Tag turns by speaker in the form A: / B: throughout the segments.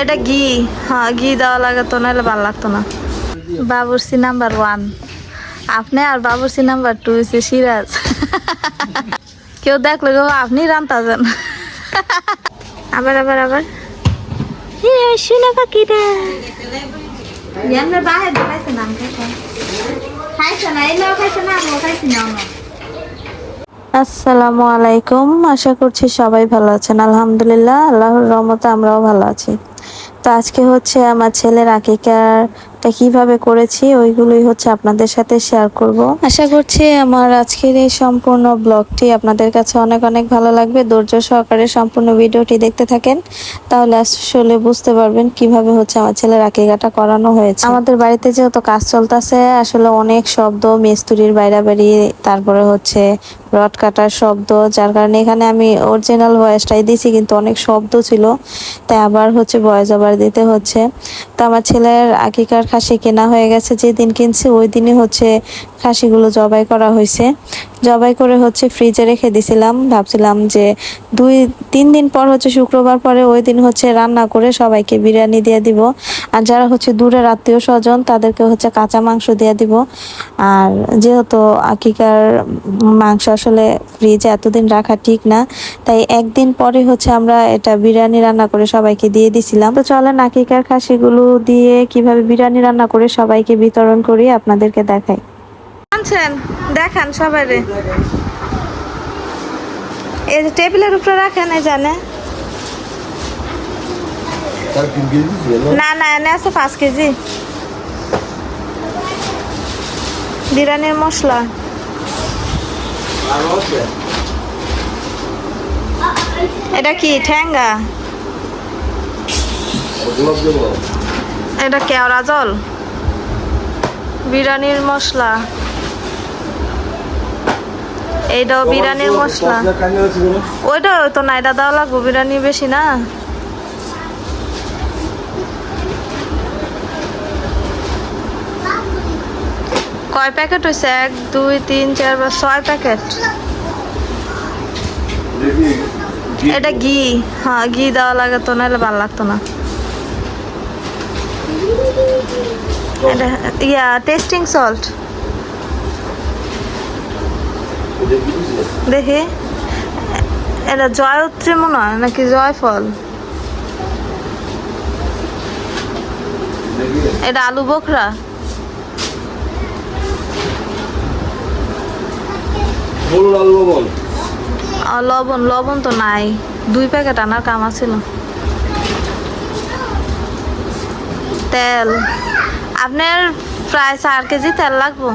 A: এটা ঘি। হ্যাঁ ঘি দেওয়া লাগতো, নাহলে ভালো লাগতো না। বাবুরসি নাম্বার ওয়ান। আপনি আর বাবুরসি নাম্বার টু হচ্ছে সিরাজ। কেউ দেখলে গো, আপনি রান্তাছেন আবার আবার আবার। শুনে পাখিটা বাহির খাইছে না খাইছে না। না খাইছি আসসালামু আলাইকুম। আশা করছি সবাই ভালো আছেন। আলহামদুলিল্লাহ, আল্লাহর রহমতে আমরাও ভালো আছি। তো আজকে হচ্ছে আমার ছেলের আকিকারটা কীভাবে করেছি, ওইগুলোই হচ্ছে আপনাদের সাথে শেয়ার করব। আশা করছি আমার আজকের এই সম্পূর্ণ ব্লগটি আপনাদের কাছে অনেক অনেক ভালো লাগবে। ধৈর্য সহকারে সম্পূর্ণ ভিডিওটি দেখতে থাকেন। তাহলে আসলে বুঝতে পারবেন কীভাবে হচ্ছে আমার ছেলের আকিকাটা করানো হয়েছে। আমাদের বাড়িতে যেহেতু কাজ চলতেছে, আসলে অনেক শব্দ, মিস্ত্রির বাইরে বাড়ি তারপরে হচ্ছে রড কাটার শব্দ, যার কারণে এখানে আমি অরিজিনাল ভয়েসটাই দিছি, কিন্তু অনেক শব্দ ছিল। তাই আবার হচ্ছে ভয়েস আবার দিতে হচ্ছে। তো আমার ছেলের আকিকার খাসি কেনা হয়ে গেছে, যেদিন কিনছি ওই দিনই হচ্ছে খাসিগুলো জবাই করা হয়েছে। জবাই করে হচ্ছে ফ্রিজে রেখে দিছিলাম। ভাবছিলাম যে দুই, তিন দিন পর হচ্ছে শুক্রবার পরে ওই দিন হচ্ছে রান্না করে সবাইকে বিরিয়ানি দিয়ে দিব। আর যারা হচ্ছে দূরের আত্মীয় স্বজন, তাদেরকে হচ্ছে কাঁচা মাংস দিয়ে দিব। আর যেহেতু আকিকার মাংস আসলে ফ্রিজে এতদিন রাখা ঠিক না, তাই একদিন পরে হচ্ছে আমরা এটা বিরিয়ানি রান্না করে সবাইকে দিয়ে দিছিলাম। তো চলেন আকিকার খাসিগুলো দিয়ে কীভাবে বিরিয়ানি রান্না করে সবাইকে বিতরণ করি, আপনাদেরকে দেখাই। আনছেন দেখান সবাইরে। এই যে টেবিলের উপরে রাখেন এই জানে না না এনে আছে পাঁচ কেজি। বিরিয়ানির মশলা। এটা কি ঠ্যাঙ্গা? এটা কেওড়া জল। বিরিয়ানির মশলা। এইটাও বিরিয়ানির মশলা। ওইটা তো না এটা দেওয়া লাগবো, বিরিয়ানি বেশি না। কয় প্যাকেট হয়েছে এক, দুই, তিন, চার, পাঁচ, ছয় প্যাকেট। এটা ঘি। হ্যাঁ ঘি দেওয়া লাগতো নাহলে ভালো লাগতো না। এটা ইয়া টেস্টিং সল্ট দেখি। এটা জয়ত্রী মনে হয় নাকি জয়ফল এটা আলু বোখরা। লবণ। লবণ তো নাই। দুই প্যাকেট আনার কাম আছিল তেল। আপনার প্রায় চার কেজি তেল লাগবো।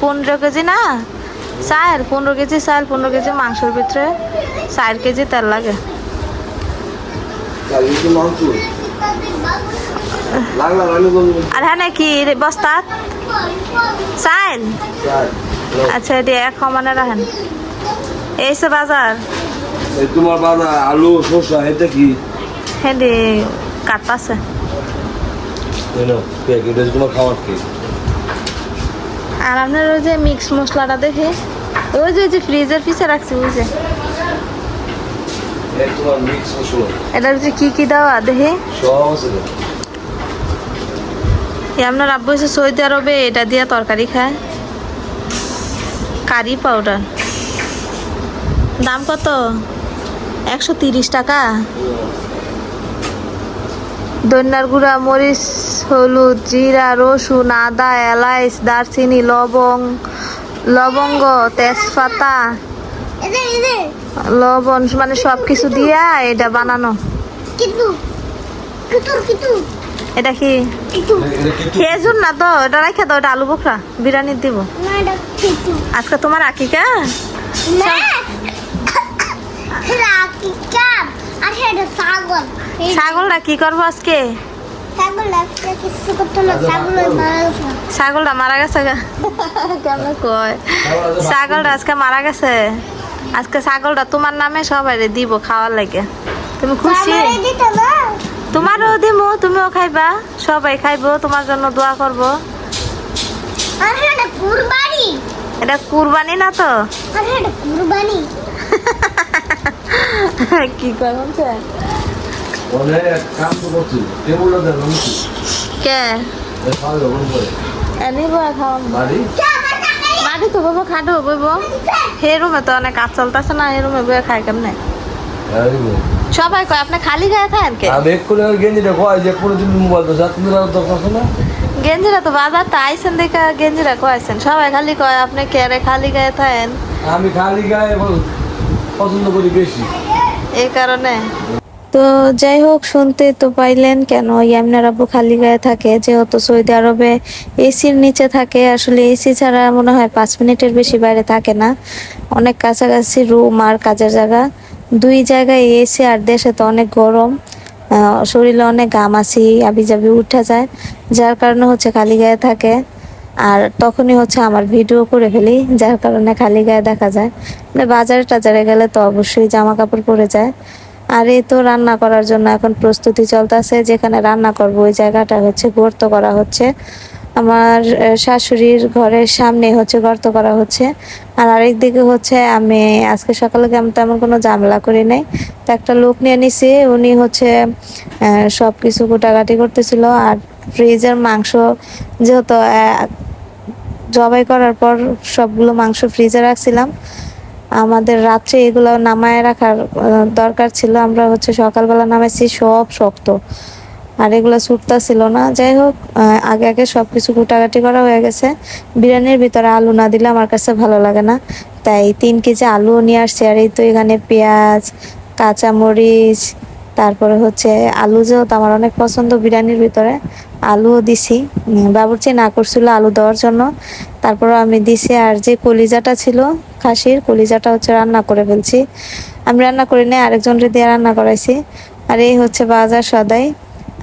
A: পনেরো কেজি না? চার পনেরো কেজি চাল পনেরো কেজি মাংসের ভিতরে চার কেজি তেল লাগে। আর হ্যাঁ নাকি বস্তাত চাল? আচ্ছা এটি এক সমানে রাখেন। এইসে বাজার?
B: এই তোমার বাবা আলু শসা এটা কি? হচ্ছে তোমার খাবার কেক
A: আর আপনার ওই যে মিক্স মশলাটা দেখে ওই যে ওই যে ফ্রিজের পিছে রাখছি ওই যে। এটার যে কি কি দেওয়া দেখে? আপনার আব্বু এসে সৌদি আরবে এটা দিয়ে তরকারি খায়। কারি পাউডার দাম কত? একশো তিরিশ টাকা। দৈন্যার গুঁড়া মরিচ হলুদ জিরা রসুন আদা এলাইচ দারচিনি লবং লবঙ্গ তেজপাতা লবণ মানে সব কিছু দিয়া এটা বানানো। এটা কি? খেজুর না তো এটা রেখে দাও এটা আলু বোখরা বিরিয়ানি দিব।
C: না এটা কিতুর
A: আজকে তোমার আকিকা?
C: আর সেটা ছাগল।
A: ছাগলটা কি করব আজকে? ছাগলটা মারা গেছে। গা। কয়? ছাগলটা আজকে মারা গেছে। আজকে ছাগলটা তোমার নামে সবাই দিব খাওয়ার লাগে। তুমি খুশি? তোমারও দিমু তুমিও খাইবা। সবাই খাইবো তোমার জন্য দোয়া করব।
C: আর সেটা কুরবানি।
A: এটা কুরবানি না তো?
C: কুরবানি।
A: কি করছে
B: অনেক কাম তো করছি টেবুলটা দেন আমি
A: কে?
B: করে।
A: মাটি তো খাটো বইব সেই রুমে তো অনেক কাজ চলতেছে না রুমে কেমনে? সবাই কয় আপনি খালি গায়ে কে?
B: আমি গেঞ্জিটা কয় যে মোবাইল তো যাত্রী দরকার আছে না?
A: গেঞ্জিরা তো আইসেন দেখে গেঞ্জিরা কয়েছেন। সবাই খালি কয় আপনি কে রে খালি গায়ে থাকেন
B: আমি খালি গায়ে পছন্দ করি বেশি।
A: এই কারণে। তো যাই হোক, শুনতে তো পাইলেন কেন? ইয়ামিনার আব্বু খালি গায়ে থাকে, যেহেতু সৌদি আরবে এসির নিচে থাকে। আসলে এসি ছাড়া মনে হয় পাঁচ মিনিটের বেশি বাইরে থাকে না। অনেক কাছাকাছি রুম আর কাজের জায়গা। দুই জায়গায় এসি আর দেশে তো অনেক গরম। শরীরে অনেক ঘামাসি আবি জাবি উঠে যায়। যার কারণে হচ্ছে খালি গায়ে থাকে। আর তখনই হচ্ছে আমার ভিডিও করে ফেলি, যার কারণে খালি গায়ে দেখা যায়। মানে বাজারে টাজারে গেলে তো অবশ্যই জামা কাপড় পরে যায়। আর এই তো রান্না করার জন্য এখন প্রস্তুতি চলতেছে, যেখানে রান্না করব ওই জায়গাটা হচ্ছে গর্ত করা হচ্ছে। আমার শাশুড়ির ঘরের সামনে হচ্ছে গর্ত করা হচ্ছে। আর আরেক দিকে হচ্ছে আমি আজকে সকালে আমি তেমন কোনো ঝামেলা করি নাই। তো একটা লোক নিয়ে নিছি, উনি হচ্ছে সব কিছু কুটাকাটি করতেছিল। আর ফ্রিজের মাংস যেহেতু জবাই করার পর সবগুলো মাংস ফ্রিজে রাখছিলাম। আমাদের রাত্রে এগুলো নামায় রাখার দরকার ছিল। আমরা হচ্ছে সকালবেলা নামাইছি, সব শক্ত। আর এগুলো ছুটতা ছিল না। যাই হোক আগে আগে সব কিছু কুটাকাটি করা হয়ে গেছে। বিরিয়ানির ভিতরে আলু না দিলে আমার কাছে ভালো লাগে না। তাই তিন কেজি আলু নিয়ে আসছে। আর এই তো এখানে পেঁয়াজ, কাঁচামরিচ, তারপরে হচ্ছে আলু যেহেতু আমার অনেক পছন্দ বিরিয়ানির ভিতরে, আলুও দিছি। বাবুর্চি না করছিল আলু দেওয়ার জন্য। তারপরে আমি দিছি। আর যে কলিজাটা ছিল খাসির, কলিজাটা হচ্ছে রান্না করে ফেলছি। আমি রান্না করি নাই আরেকজনকে দিয়ে রান্না করাইছি। আর এই হচ্ছে বাজার সদাই।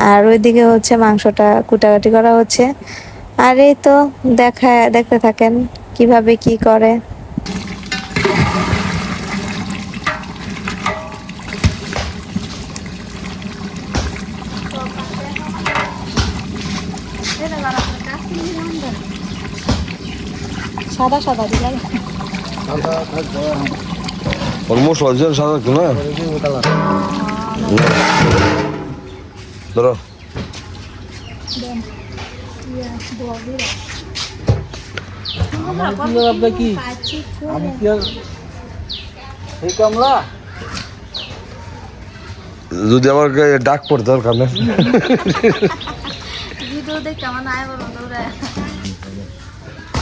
A: আর ওইদিকে হচ্ছে মাংসটা কুটাকাটি করা হচ্ছে। আর এই তো দেখা দেখতে থাকেন কীভাবে কি করে। সাদা সাদা দিলাম।
B: দিয়ে সাদা একটু না। ধরো।
D: কি? আমি কি আর এই কামলা।
B: যদি আমার গায়ে ডাক পড়ে দরকার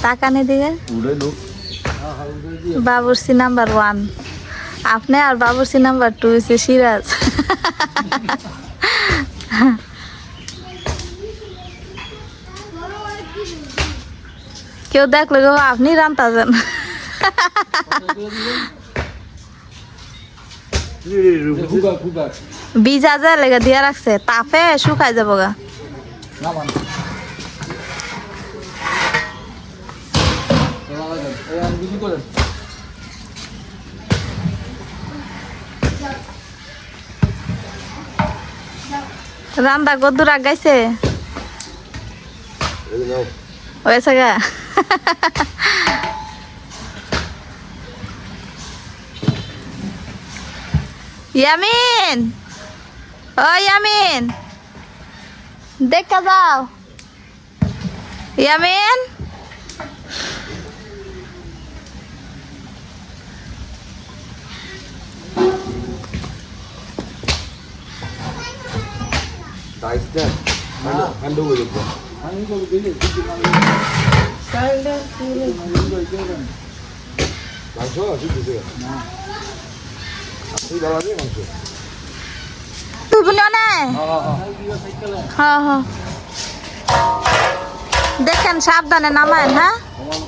A: তাকানি দিকে
B: উড়ে
A: নাম্বার ওয়ান। আপনি আর বাবুর্সি নাম্বার টু হচ্ছে সিরাজ। কেউ দেখল গো আপনি
D: ফুকা ফুকা
A: বীজ আজা লেগে দিয়ে রাখছে। তাপে শুকাই যাব গা।
D: করেন
A: রান্দা গদ্দুর আগাইছে হয়েছে গা। ইয়ামিন ও ইয়ামিন। দেখা যাও। ইয়ামিন
B: ডাইস দেন হ্যান্ড ওভার দেন
D: আমি তো দিলে কিছু না
B: মাংস আছে দিতে না আপনি দাঁড়া দিয়ে মাংস
A: না হ্যাঁ হ্যাঁ দেখেন সাবধানে নামায়েন হ্যাঁ?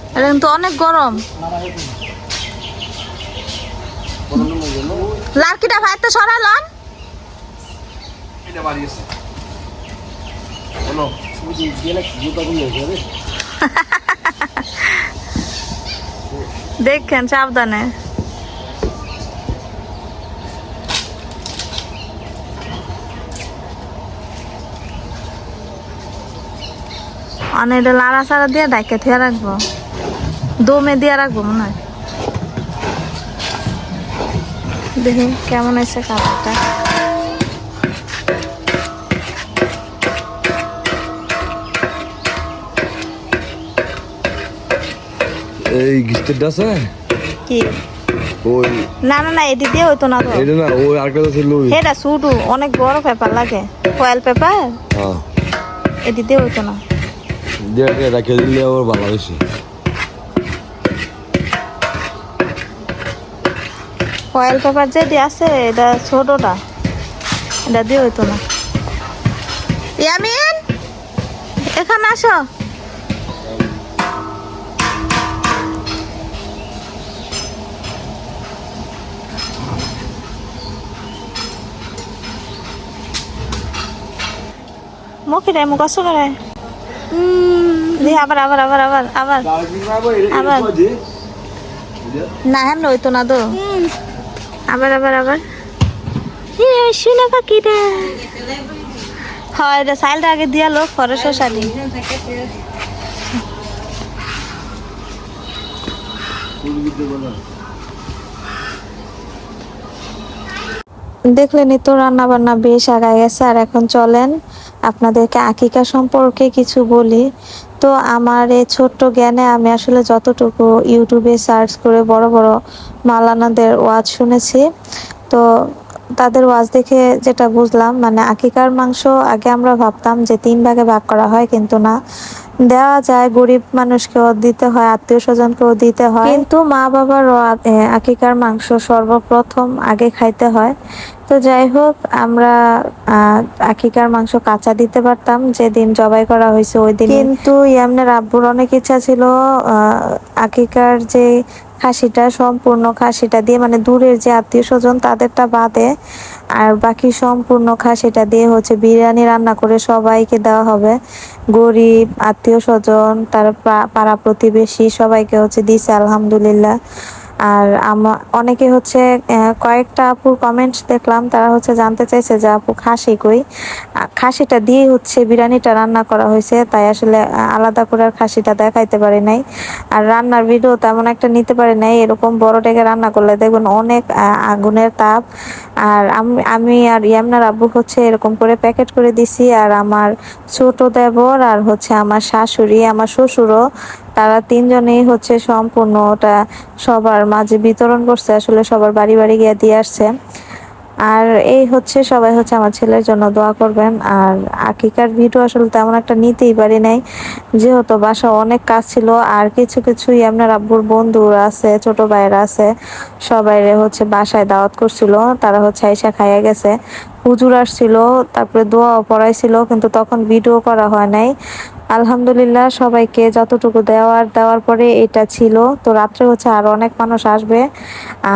A: এটা কিন্তু অনেক গরম। লার্কিটা ভাইতে সরালন
B: এটা বাড়িয়েছে।
A: দেখেন সাবধানে? অনেক লাড়া চাড়া দিয়ে ডাইকে থিয়া রাখব। দমে দিয়ে রাখব মনে হয়। দেখি কেমন হয়েছে কাপড়টা।
B: গিস্টেরটা আছে?
A: কি?
B: ওই
A: না না না এটি দিয়ে হইতো না তো।
B: এটা না ওই আরেকটা ছিল ওই।
A: এটা শুধু অনেক বড় পেপার লাগে। ফয়েল পেপার
B: হ্যাঁ।
A: এটি দিয়ে হইতো না।
B: দিয়ে রেখে দিলে ভালো বেশি
A: ফয়েল পেপার যেটি আছে এটা ছোটটা। এটা দিয়ে হইতো না। ইয়ামিন এখানে আসো। মুখে রে মুখ আসো করে দিয়ে আবার আবার আবার আবার আবার। আবার। না হ্যাঁ হইতো না তো। আবার আবার আবার। হয় আগে দিয়া দেখলেনই তো রান্না বান্না বেশ আগায় গেছে, আর এখন চলেন আপনাদেরকে আকিকা সম্পর্কে কিছু বলি। তো আমার এই ছোট্ট জ্ঞানে আমি আসলে যতটুকু ইউটিউবে সার্চ করে বড় বড় মালানাদের ওয়াজ শুনেছি, তো তাদের ওয়াজ দেখে যেটা বুঝলাম মানে আকিকার মাংস আগে আমরা ভাবতাম যে তিন ভাগে ভাগ করা হয়, কিন্তু না। দেওয়া যায় গরিব মানুষকেও দিতে হয় আত্মীয় স্বজনকেও দিতে হয়। কিন্তু মা এ, আকিকার মাংস সর্বপ্রথম আগে খাইতে হয়। তো যাই হোক আমরা আকিকার মাংস কাঁচা দিতে পারতাম যেদিন জবাই করা হয়েছে ওই দিন কিন্তু ইয়ামনের আব্বুর অনেক ইচ্ছা ছিল আহ, আকিকার যে খাসিটা সম্পূর্ণ খাসিটা দিয়ে মানে দূরের যে আত্মীয় স্বজন তাদেরটা বাদে আর বাকি সম্পূর্ণ খাসিটা দিয়ে হচ্ছে বিরিয়ানি রান্না করে সবাইকে দেওয়া হবে। গরিব, আত্মীয় স্বজন, তার পাড়া প্রতিবেশী সবাইকে হচ্ছে দিছে, আলহামদুলিল্লাহ। আর আমা, অনেকে হচ্ছে কয়েকটা আপুর কমেন্ট দেখলাম, তারা হচ্ছে জানতে চাইছে যে আপু খাসি কই? খাসিটা দিয়ে হচ্ছে বিরিয়ানিটা রান্না করা হয়েছে, তাই আসলে আলাদা করে আর খাসিটা দেখাইতে পারি নাই। আর রান্নার ভিডিও তেমন একটা নিতে পারি নাই, এরকম বড় ডেকে রান্না করলে দেখবেন অনেক আগুনের তাপ। আর আমি আর ইয়ামনার আব্বু হচ্ছে এরকম করে প্যাকেট করে দিছি, আর আমার ছোট দেবর আর হচ্ছে আমার শাশুড়ি, আমার শ্বশুরও তারা তিনজনেই হচ্ছে সম্পূর্ণ ওটা সবার মাঝে বিতরণ করছে, আসলে সবার বাড়ি বাড়ি গিয়ে দিয়ে আসছে। আর এই হচ্ছে সবাই হচ্ছে আমার ছেলের জন্য দোয়া করবেন। আর আকিকার ভিডিও আসলে তেমন একটা নিতেই পারি নাই, যেহেতু বাসা অনেক কাজ ছিল। আর কিছু কিছুই আপনার আব্বুর বন্ধুরা আছে, ছোট ভাইয়েরা আছে, সবাই হচ্ছে বাসায় দাওয়াত করছিল। তারা হচ্ছে আইসা খাইয়া গেছে। হুজুর আসছিল, তারপরে দোয়াও পড়াইছিল, কিন্তু তখন ভিডিও করা হয় নাই। আলহামদুলিল্লাহ, সবাইকে যতটুকু দেওয়ার দেওয়ার পরে এটা ছিল। তো রাত্রে হচ্ছে আরও অনেক মানুষ আসবে।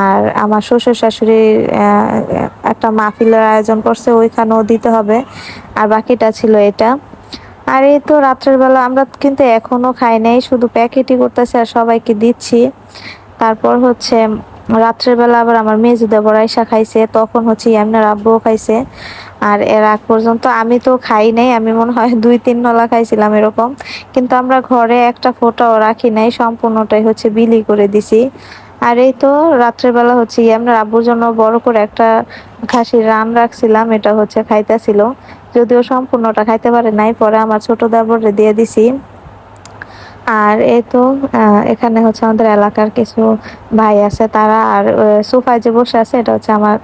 A: আর আমার শ্বশুর শাশুড়ির একটা মাহফিলের আয়োজন করছে, ওইখানেও দিতে হবে। আর বাকিটা ছিল এটা। আর এই তো রাত্রের বেলা আমরা কিন্তু এখনও খাই নাই, শুধু প্যাকেটই করতেছি আর সবাইকে দিচ্ছি। তারপর হচ্ছে রাত্রের বেলা আবার আমার মেজু দেবর আইসা খাইছে, তখন হচ্ছে ইয়ামনার আব্বুও খাইছে। আর এর আগ পর্যন্ত আমি তো খাই নাই, আমি মনে হয় দুই তিন নলা খাইছিলাম এরকম। কিন্তু আমরা ঘরে একটা ফোটাও রাখি নাই, সম্পূর্ণটাই হচ্ছে বিলি করে দিছি। আর এই তো রাত্রেবেলা হচ্ছে আমরা আব্বুর জন্য বড় করে একটা খাসির রান রাখছিলাম, এটা হচ্ছে খাইতেছিল। যদিও সম্পূর্ণটা খাইতে পারে নাই, পরে আমার ছোট দাবরে দিয়ে দিছি। আর এই তো এখানে হচ্ছে আমাদের এলাকার কিছু ভাই আছে, তারা আর সোফায় যে বসে আছে, এটা হচ্ছে আমার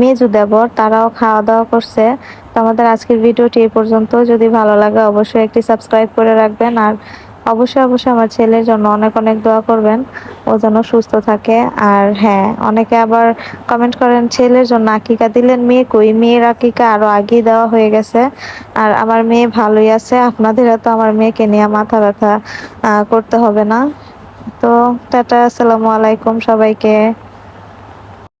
A: মেজু দেবর, তারাও খাওয়া দাওয়া করছে। তো আমাদের আজকের ভিডিওটি এই পর্যন্ত। যদি ভালো লাগে, অবশ্যই একটি সাবস্ক্রাইব করে রাখবেন। আর অবশ্যই অবশ্যই আমার ছেলের জন্য অনেক অনেক দোয়া করবেন। ও যেন সুস্থ থাকে। আর হ্যাঁ অনেকে আবার কমেন্ট করেন, ছেলের জন্য আকিকা দিলেন মেয়ে কই? মেয়ের আকিকা আরও আগেই দেওয়া হয়ে গেছে। আর আমার মেয়ে ভালোই আছে। আপনাদের তো আমার মেয়েকে নিয়ে মাথা ব্যথা করতে হবে না। তো টাটা, আসসালামু আলাইকুম সবাইকে।